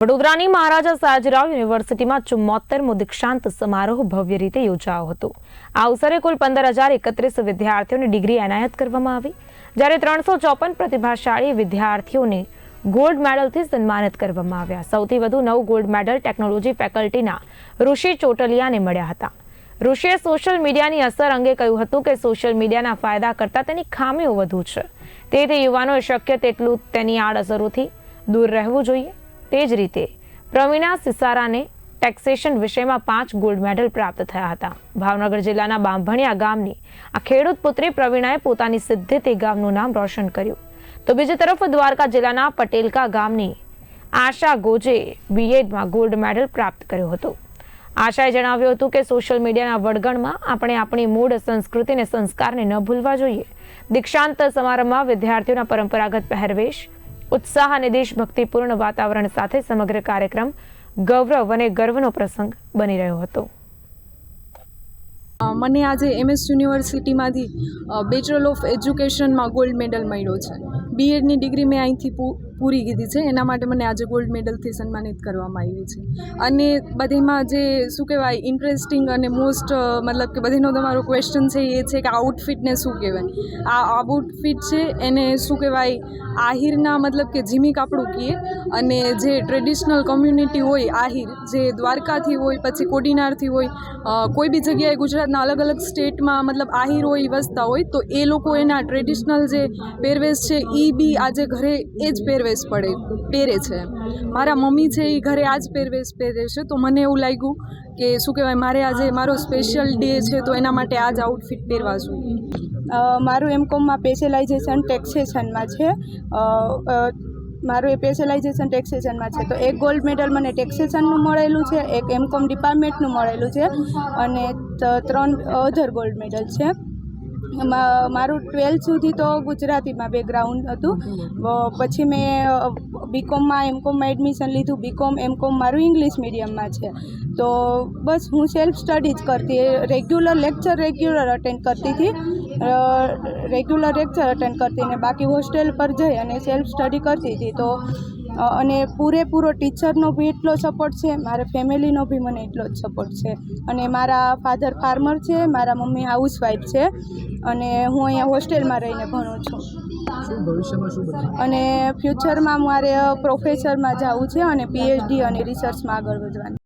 વડોદરાની મહારાજા સયાજીરાવ યુનિવર્સિટીમાં ચુમ્મોતેરમો દીક્ષાંત સમારોહ ભવ્ય રીતે યોજાયો હતો. આ અવસરે કુલ પંદર હજાર એકત્રીસ વિદ્યાર્થીઓને ડિગ્રી એનાયત કરવામાં આવી. જ્યારે ત્રણસો ચોપન પ્રતિભાશાળી વિદ્યાર્થીઓને ગોલ્ડ મેડલથી સન્માનિત કરવામાં આવ્યા. સૌથી વધુ નવ ગોલ્ડ મેડલ ટેકનોલોજી ફેકલ્ટીના ઋષિ ચોટલિયાને મળ્યા હતા. ઋષિએ સોશિયલ મીડિયાની અસર અંગે કહ્યું હતું કે સોશિયલ મીડિયાના ફાયદા કરતાં તેની ખામીઓ વધુ છે. તેથી યુવાનોએ શક્ય તેટલું તેની આડઅસરોથી દૂર રહેવું જોઈએ. તે જ રીતે, પ્રવીણા સિસારાને ટેક્સેશન વિષયમાં પાંચ ગોલ્ડ મેડલ પ્રાપ્ત થયા હતા. ભાવનગર જિલ્લાના બાંભણિયા ગામની આ ખેડૂત પુત્રી પ્રવીણાએ પોતાની સિદ્ધિથી ગામનું નામ રોશન કર્યું. તો બીજી તરફ દ્વારકા જિલ્લાના પટેલકા ગામની આશા ગોજે બીએડમાં ગોલ્ડ મેડલ પ્રાપ્ત કર્યો હતો. આશાએ જણાવ્યું હતું કે સોશિયલ મીડિયાના વળગણમાં આપણે આપણી મૂળ સંસ્કૃતિ અને સંસ્કારને ન ભૂલવા જોઈએ. દીક્ષાંત સમારંભમાં વિદ્યાર્થીઓના પરંપરાગત પહેરવેશ ઉત્સાહ અને દેશભક્તિપૂર્ણ વાતાવરણ સાથે સમગ્ર કાર્યક્રમ ગૌરવ અને ગર્વનો પ્રસંગ બની રહ્યો હતો. મને આજે એમએસ યુનિવર્સિટીમાંથી બેચરલ ઓફ એજ્યુકેશનમાં ગોલ્ડ મેડલ મળ્યો છે. બીએડની ડિગ્રી મેં અહીંથી પૂરી કીધી છે. એના માટે મને આજે ગોલ્ડ મેડલથી સન્માનિત કરવામાં આવી છે. અને બધીમાં જે શું કહેવાય ઇન્ટરેસ્ટિંગ અને મોસ્ટ મતલબ કે બધીનો તમારો ક્વેશ્ચન છે એ છે કે આઉટફિટને શું કહેવાય. આ આઉટફિટ છે એને શું કહેવાય, આહિરના મતલબ કે જીમી કાપડું કહીએ. અને જે ટ્રેડિશનલ કમ્યુનિટી હોય આહિર, જે દ્વારકાથી હોય, પછી કોડીનારથી હોય કોઈ બી જગ્યાએ ગુજરાતના અલગ અલગ સ્ટેટમાં મતલબ આહિર હોય, વસતા હોય, તો એ લોકો એના ટ્રેડિશનલ જે પહેરવેશ છે એ બી આજે ઘરે એ જ પહેરવેશ પડે, પહેરે છે. મારા મમ્મી છે એ ઘરે આ જ પહેરવેશ પહેરે છે, તો મને એવું લાગ્યું કે શું કહેવાય, મારે આજે મારો સ્પેશિયલ ડે છે, તો એના માટે આ જ આઉટફિટ પહેરવા જોઈએ મારું એમ કોમમાં સ્પેશિયલાઇઝેશન ટેક્સેશનમાં છે. મારું એ સ્પેશિયલાઇઝેશન ટેક્સેશનમાં છે. તો એક ગોલ્ડ મેડલ મને ટેક્સેશનનું મળેલું છે, એક એમકોમ ડિપાર્ટમેન્ટનું મળેલું છે, અને ત્રણ અધર ગોલ્ડ મેડલ છે. મારું ટ્વેલ્થ સુધી તો ગુજરાતીમાં બેકગ્રાઉન્ડ હતું. પછી મેં બીકોમમાં એમ કોમમાં એડમિશન લીધું. બીકોમ એમ કોમ મારું ઇંગ્લિશ મીડિયમમાં છે. તો બસ હું સેલ્ફ સ્ટડી જ કરતી રેગ્યુલર લેક્ચર રેગ્યુલર અટેન્ડ કરતી હતી. રેગ્યુલર લેક્ચર અટેન્ડ કરતી ને બાકી હોસ્ટેલ પર જઈ અને સેલ્ફ સ્ટડી કરતી હતી. તો અને પૂરેપૂરો ટીચરનો બી એટલો સપોર્ટ છે મારા ફેમિલીનો બી મને એટલો જ સપોર્ટ છે. અને મારા ફાધર ફાર્મર છે મારા મમ્મી હાઉસવાઈફ છે અને હું અહીંયા હોસ્ટેલમાં રહીને ભણું છું. અને ફ્યુચરમાં મારે પ્રોફેસરમાં જવું છે અને પીએચડી અને રિસર્ચમાં આગળ વધવાનું.